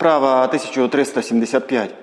Вправа 1375.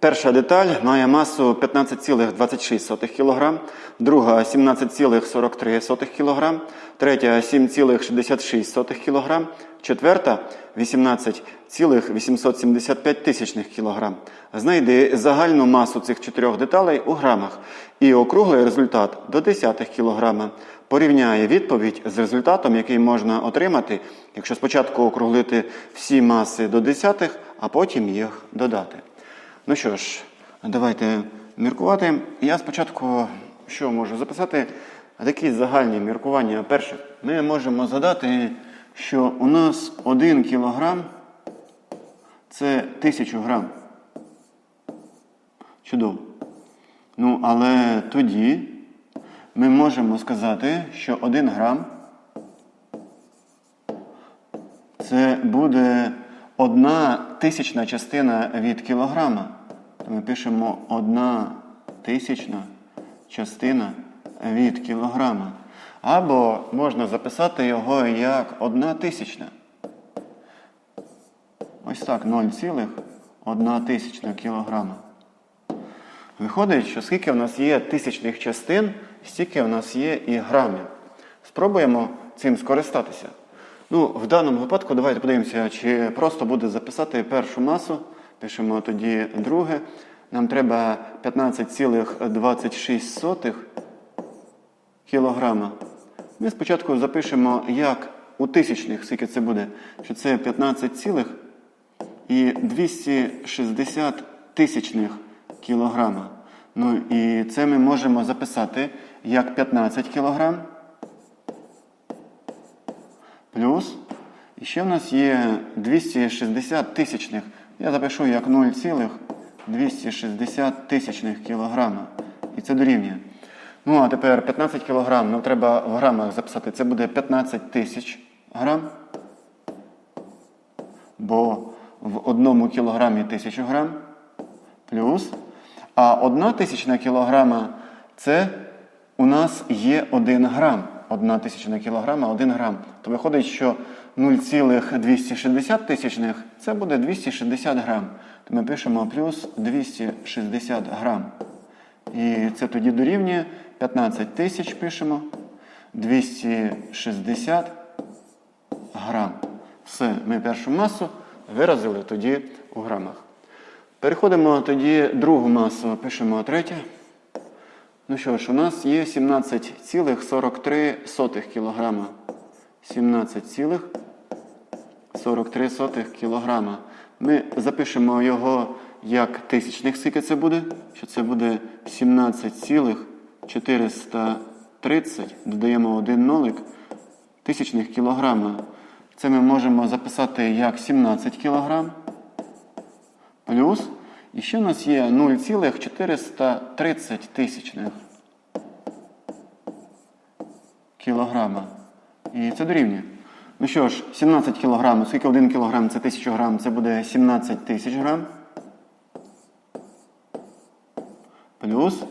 Перша деталь має масу 15,26 кг, друга 17,43 кг, третя 7,66 кг, четверта 18,875 кг. Знайди загальну масу цих чотирьох деталей у грамах і округлий результат до десятих кг. Порівняє відповідь з результатом, який можна отримати, якщо спочатку округлити всі маси до десятих, а потім їх додати. Ну що ж, давайте міркувати. Я спочатку що можу записати? Такі загальні міркування. Перше, ми можемо згадати, що у нас 1 кілограм це 1000 грам. Чудово. Ну, але тоді ми можемо сказати, що 1 грам це буде одна тисячна частина від кілограма. Ми пишемо одна тисячна частина від кілограма. Або можна записати його як одна тисячна. Ось так, 0,1 тисячна кілограма. Виходить, що скільки в нас є тисячних частин, стільки в нас є і грамів. Спробуємо цим скористатися. Ну, в даному випадку давайте подивимося, чи просто буде записати першу масу. Пишемо тоді друге. Нам треба 15,26 кілограма. Ми спочатку запишемо, як у тисячних, скільки це буде, що це 15 цілих і 260 тисячних кілограма. Ну і це ми можемо записати як 15 кілограм. Плюс. І ще в нас є 260 тисячних. Я запишу як 0,260 тисячних кілограма. І це дорівнює. Ну, а тепер 15 кілограм. Нам треба в грамах записати. Це буде 15 тисяч грам. Бо в одному кілограмі 1000 грам. Плюс. А одна тисячна кілограма це у нас є 1 грам. Одна тисячна кілограма, 1 грам. То виходить, що 0,260 тисячних це буде 260 грам. То ми пишемо плюс 260 грам. І це тоді дорівнює 15 тисяч пишемо. 260 грам. Все, ми першу масу виразили тоді у грамах. Переходимо тоді другу масу, пишемо третє. Ну що ж, у нас є 17,43 кілограма. 17,43 кілограма. Ми запишемо його як тисячних, скільки це буде, що це буде 17,430, додаємо один нолик тисячних кілограма. Це ми можемо записати як 17 кілограм. Плюс. І ще у нас є 0,430 тисячних кілограма. І це дорівнює. Ну що ж, 17 кілограм, оскільки 1 кілограм це 1000 грам, це буде 17 тисяч грам. Плюс.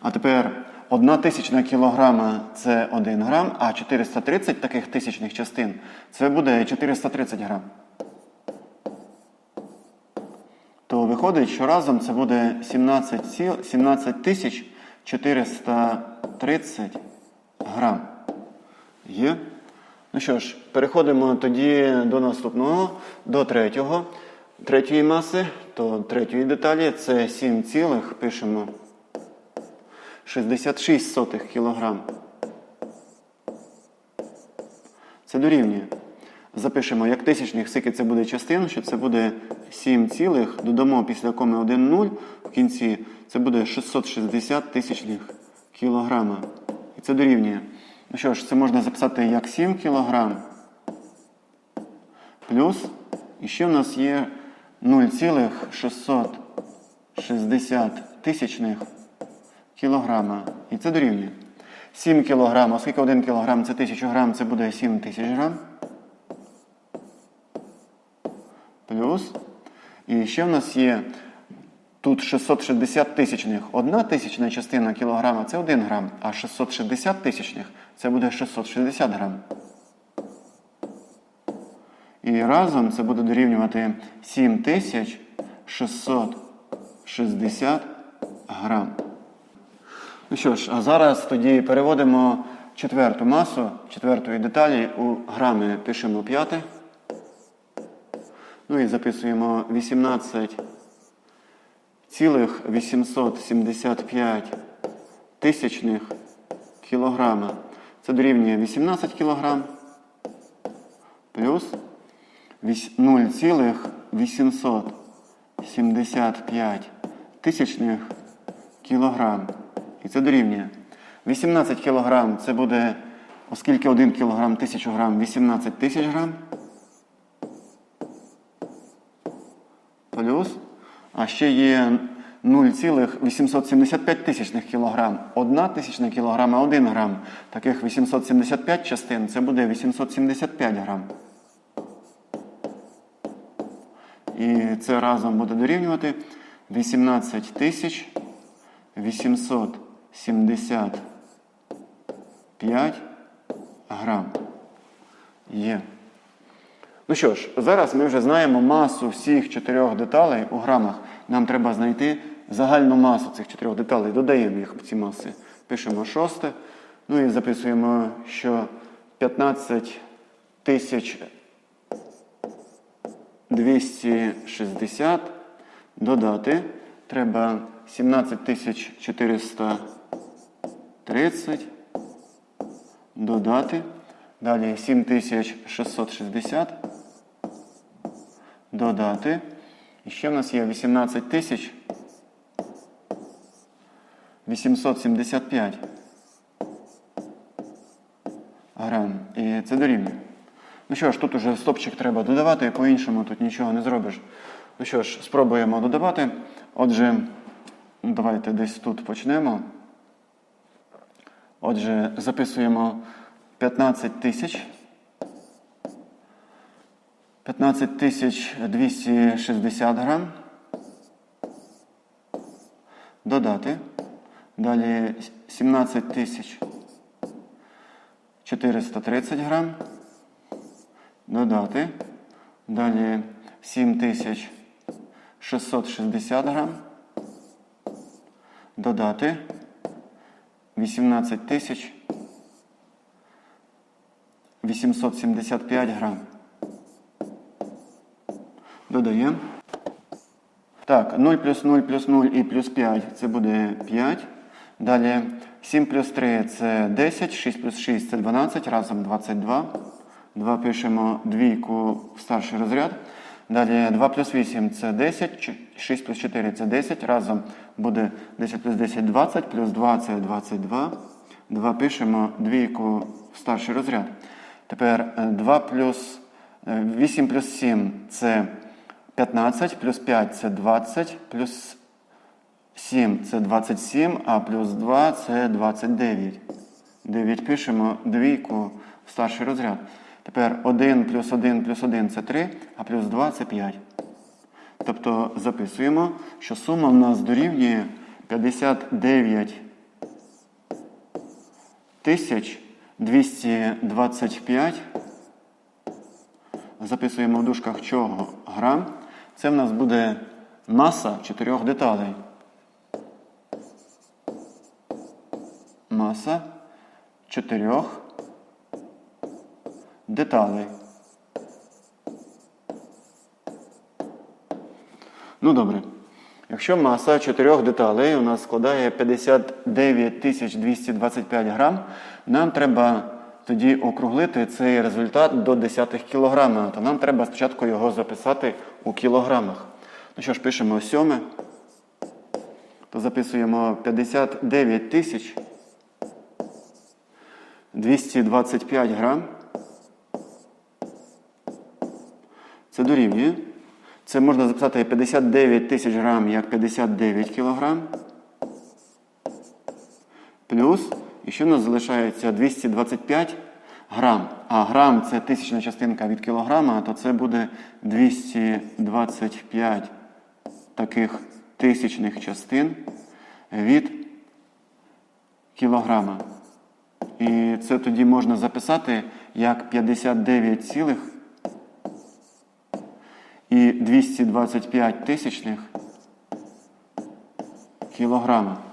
А тепер 1 тисячна кілограма це 1 грам, а 430 таких тисячних частин це буде 430 грам. То виходить, що разом це буде 17 17 тисяч 430 грам. Є? Ну що ж, переходимо тоді до наступного, до третього. Третьої маси, то третьої деталі це 7 цілих, пишемо 66 сотих кілограм. Це дорівнює. Запишемо, як тисячних, скільки це буде частин, що це буде 7 цілих, додамо після коми 1 0 в кінці, це буде 660 тисячних кілограма. І це дорівнює. Ну що ж, це можна записати як 7 кілограм. Плюс, і ще в нас є 0,660 тисячних кілограма. І це дорівнює. 7 кілограм, оскільки 1 кілограм це 1000 грам, це буде 7 тисяч грам. Плюс. І ще в нас є тут 660 тисячних. Одна тисячна частина кілограма це 1 грам, а 660 тисячних це буде 660 грам. І разом це буде дорівнювати 7660 грам. Ну що ж, а зараз тоді переводимо четверту масу четвертої деталі у грами. Пишемо п'яте. Ну і записуємо 18 цілих 875 тисячних кілограма. Це дорівнює 18 кілограм плюс 0,875 тисячних кілограм. І це дорівнює. 18 кілограм це буде, оскільки 1 кілограм 1000 грам, 18 тисяч грам. Плюс. А ще є 0,875 тисячних кілограм. Одна тисячна кілограма 1 грам. Таких 875 частин це буде 875 грам. І це разом буде дорівнювати 18 тисяч 875 грам. Є. Ну що ж, зараз ми вже знаємо масу всіх чотирьох деталей у грамах. Нам треба знайти загальну масу цих чотирьох деталей. Додаємо їх ці маси. Пишемо шосте. Ну і записуємо, що 15 тисяч 260 додати. Треба 17 тисяч 430 додати. Далі 7660 додати. І ще в нас є 18 тисяч 875 грам. І це дорівнює. Ну що ж, тут уже стопчик треба додавати, і по-іншому тут нічого не зробиш. Ну що ж, спробуємо додавати. Отже, ну, давайте десь тут почнемо. Отже, записуємо 15 тисяч. 15 тисяч 260 грам. Додати. Далі 17 тисяч 430 грам. Додати. Далі 7660 грам. Додати. 18 тисяч 875 грам. Додаємо. Так, 0 плюс 0 плюс 0 і плюс 5 це буде 5. Далі 7 плюс 3 це 10, 6 плюс 6 це 12, разом 22. 2 пишемо двійку в старший розряд. Далі 2 плюс 8 це 10, 6 плюс 4 це 10. Разом буде 10 плюс 10 20, плюс 2 це 22. 2 пишемо двійку в старший розряд. Тепер 2 плюс 8 плюс 7 це 15, плюс 5 це 20, плюс 7 це 27, а плюс 2 це 29. 9 пишемо двійку в старший розряд. Тепер 1 плюс 1 плюс 1 це 3, а плюс 2 це 5. Тобто записуємо, що сума в нас дорівнює 59 тисяч 225. Записуємо в дужках чого грам. Це в нас буде маса чотирьох деталей. Маса чотирьох деталей. Ну добре. Якщо маса чотирьох деталей у нас складає 59 225 грам, нам треба тоді округлити цей результат до десятих кілограма. То нам треба спочатку його записати у кілограмах. Ну що ж, пишемо сьоме, то записуємо 59 тисяч 225 грам. Це дорівнює. Це можна записати 59 тисяч грам як 59 кілограм. Плюс, і ще в нас залишається 225 грам. А грам це тисячна частинка від кілограма, то це буде 225 таких тисячних частин від кілограма. І це тоді можна записати як 59 цілих і 225 тисячних кілограма.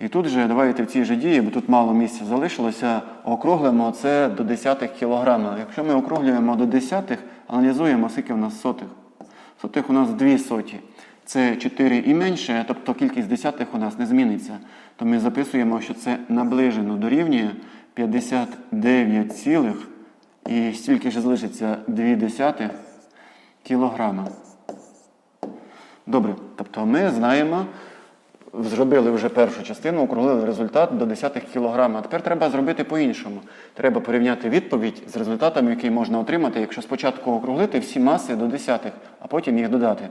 І тут же давайте в цій же дії, бо тут мало місця залишилося, округлимо це до десятих кілограма. Якщо ми округлюємо до десятих, аналізуємо, скільки в нас сотих. Сотих у нас дві соті. Це 4 і менше, тобто кількість десятих у нас не зміниться. То ми записуємо, що це наближено дорівнює 59 цілих і стільки ж залишиться 2 десятих кілограма. Добре, тобто ми знаємо, зробили вже першу частину, округлили результат до десятих кілограма. А тепер треба зробити по-іншому. Треба порівняти відповідь з результатом, який можна отримати, якщо спочатку округлити всі маси до десятих, а потім їх додати.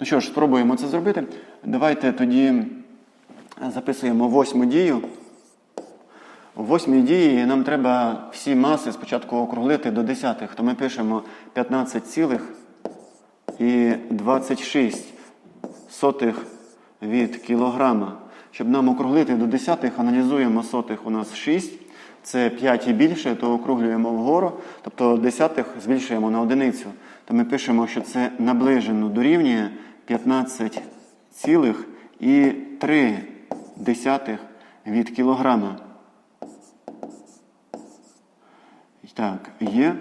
Ну що ж, спробуємо це зробити. Давайте тоді записуємо восьму дію. У восьмій дії нам треба всі маси спочатку округлити до десятих. То ми пишемо 15 цілих і 26 сотих від кілограма. Щоб нам округлити до десятих, аналізуємо сотих у нас 6. Це 5 і більше, то округлюємо вгору. Тобто десятих збільшуємо на одиницю. То ми пишемо, що це наближено дорівнює 15 цілих і 3 десятих від кілограма. Так, є.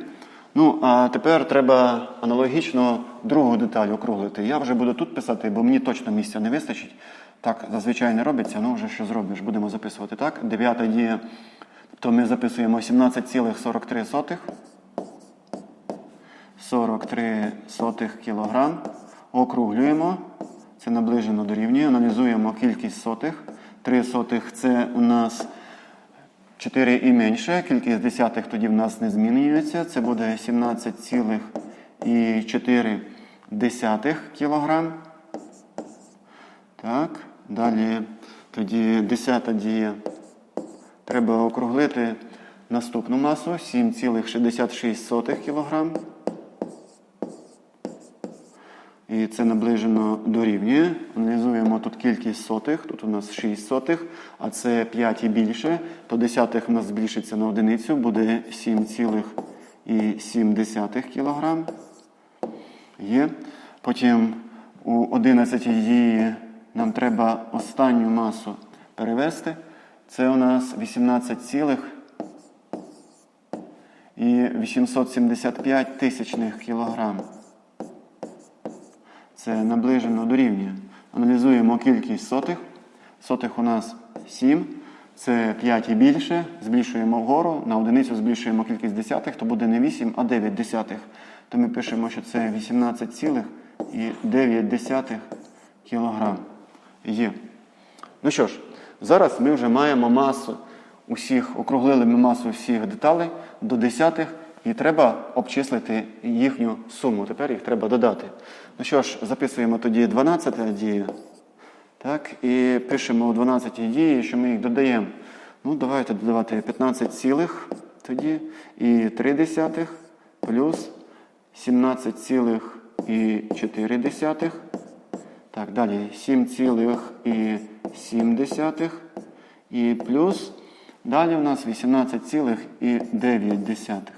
Ну, а тепер треба аналогічно другу деталь округлити. Я вже буду тут писати, бо мені точно місця не вистачить. Так зазвичай не робиться, ну вже що зробиш, будемо записувати так. Дев'ята дія. Тобто ми записуємо 17,43. 43 сотих кілограм. Округлюємо. Це наближено дорівнює. Аналізуємо кількість сотих. 3 сотих це у нас 4 і менше. Кількість десятих тоді в нас не змінюється. Це буде 17,4 кілограм. Так, далі тоді десята дія. Треба округлити наступну масу 7,66 кілограм. І це наближено дорівнює. Аналізуємо тут кількість сотих, тут у нас 6 сотих, а це 5 і більше, то десятих у нас збільшиться на одиницю, буде 7,7 кг. Є. Потім у 11 дії нам треба останню масу перевести. Це у нас 18 цілих і 875 тисячних кілограм. Це наближено дорівнює. Аналізуємо кількість сотих. Сотих у нас 7. Це 5 і більше. Збільшуємо вгору. На одиницю збільшуємо кількість десятих, то буде не 8, а 9 десятих. То ми пишемо, що це 18 цілих і 9 десятих кілограм. Є. Ну що ж, зараз ми вже маємо масу усіх, округлили ми масу всіх деталей до десятих. І треба обчислити їхню суму. Тепер їх треба додати. Ну що ж, записуємо тоді 12 дія. Так, і пишемо у 12 дії, що ми їх додаємо. Ну, давайте додавати 15 цілих тоді і 3 десятих плюс 17 цілих і 4 десятих. Так, далі 7 цілих і 7 десятих. І плюс далі у нас 18 цілих і 9 десятих.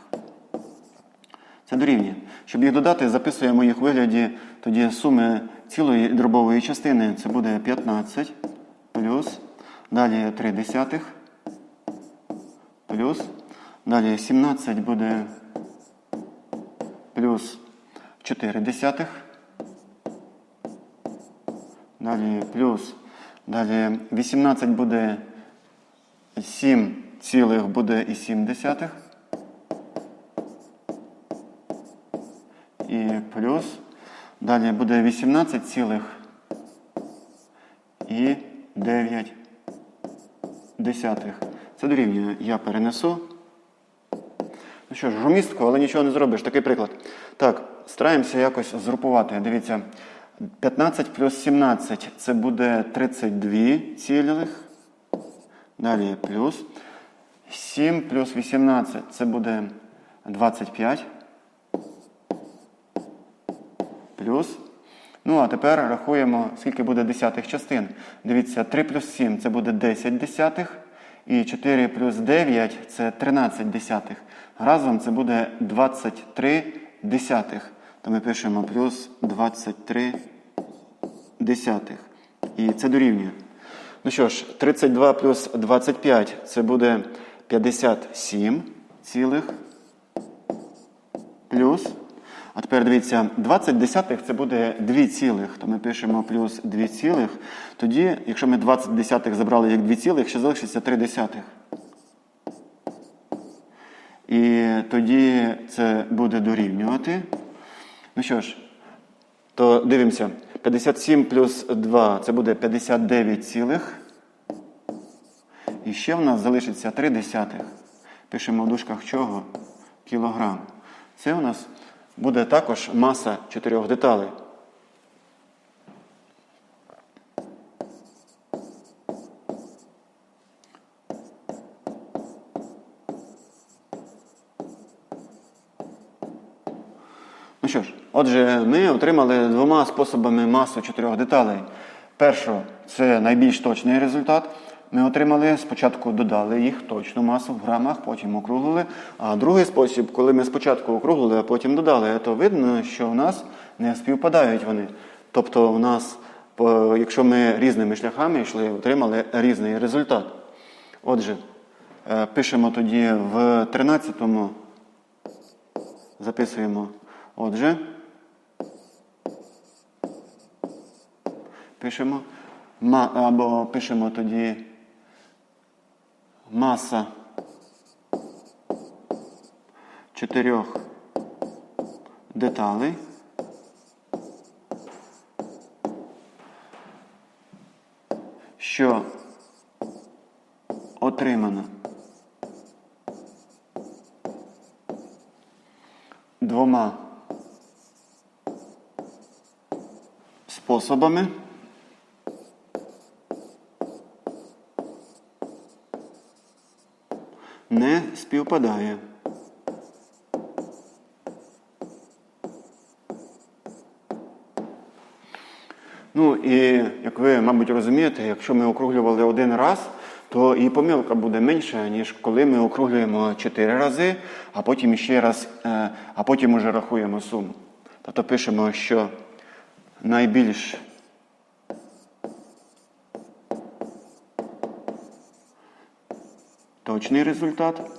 Це дорівнює. Щоб їх додати, записуємо їх у вигляді тоді суми цілої дробової частини. Це буде 15 плюс. Далі 3 десятих. Плюс. Далі 17 буде плюс 4 десятих. Далі плюс. Далі 18 буде 7 цілих буде і 7 десятих. і плюс. Далі буде 18 цілих і 9 десятих. Це дорівнює. Я перенесу. Ну що ж, жумістко, але нічого не зробиш. Такий приклад. Так, стараємося якось згрупувати. Дивіться, 15 плюс 17 це буде 32 цілих. Далі плюс. 7 плюс 18 це буде 25. плюс. Ну, а тепер рахуємо, скільки буде десятих частин. Дивіться, 3 плюс 7 це буде 10 десятих. І 4 плюс 9 це 13 десятих. Разом це буде 23 десятих. то ми пишемо плюс 23 десятих. І це дорівнює. Ну що ж, 32 плюс 25 це буде 57 цілих плюс. А тепер дивіться, 20 десятих це буде 2 цілих, то ми пишемо плюс 2 цілих. Тоді, якщо ми 20 десятих забрали як 2 цілих, ще залишиться 3 десятих. І тоді це буде дорівнювати. Ну що ж, то дивимося. 57 плюс 2 це буде 59 цілих. І ще в нас залишиться 3 десятих. Пишемо в дужках чого? Кілограм. Це у нас буде також маса чотирьох деталей. Ну що ж, отже, ми отримали двома способами масу чотирьох деталей. Перше, це найбільш точний результат. Ми отримали, спочатку додали їх точну масу в грамах, потім округлили. А другий спосіб, коли ми спочатку округлили, а потім додали, то видно, що в нас не співпадають вони. Тобто, у нас, якщо ми різними шляхами йшли, отримали різний результат. Отже, е, пишемо тоді в 13-му, записуємо. Отже, пишемо ма, або пишемо тоді маса чотирьох деталей. Що отримано двома способами. Співпадає. Ну і як ви, мабуть, розумієте, якщо ми округлювали один раз, то і помилка буде менша, ніж коли ми округлюємо чотири рази, а потім ще раз, е, а потім уже рахуємо суму. Тобто пишемо, що найбільш точний результат.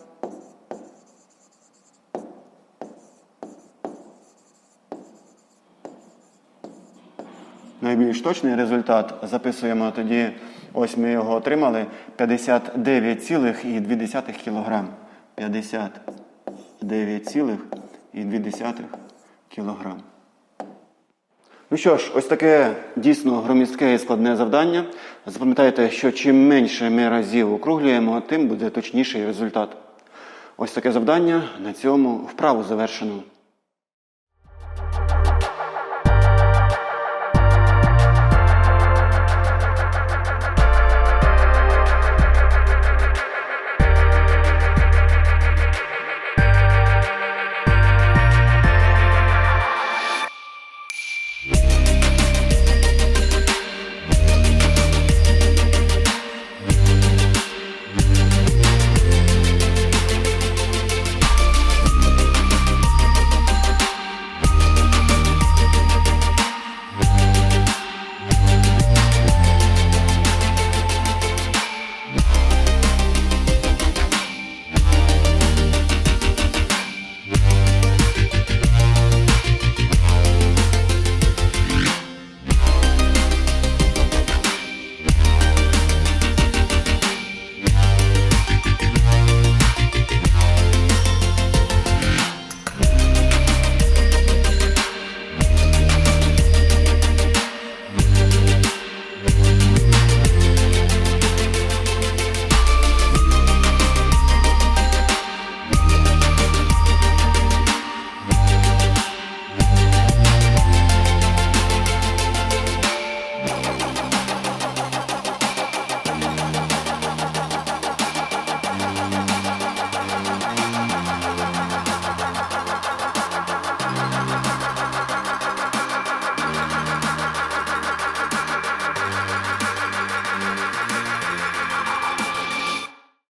Найбільш точний результат записуємо тоді, ось ми його отримали 59,2 кг. 59,2 кг. Ну що ж, ось таке дійсно громістке і складне завдання. Запам'ятайте, що чим менше ми разів округлюємо, тим буде точніший результат. Ось таке завдання на цьому вправу завершено.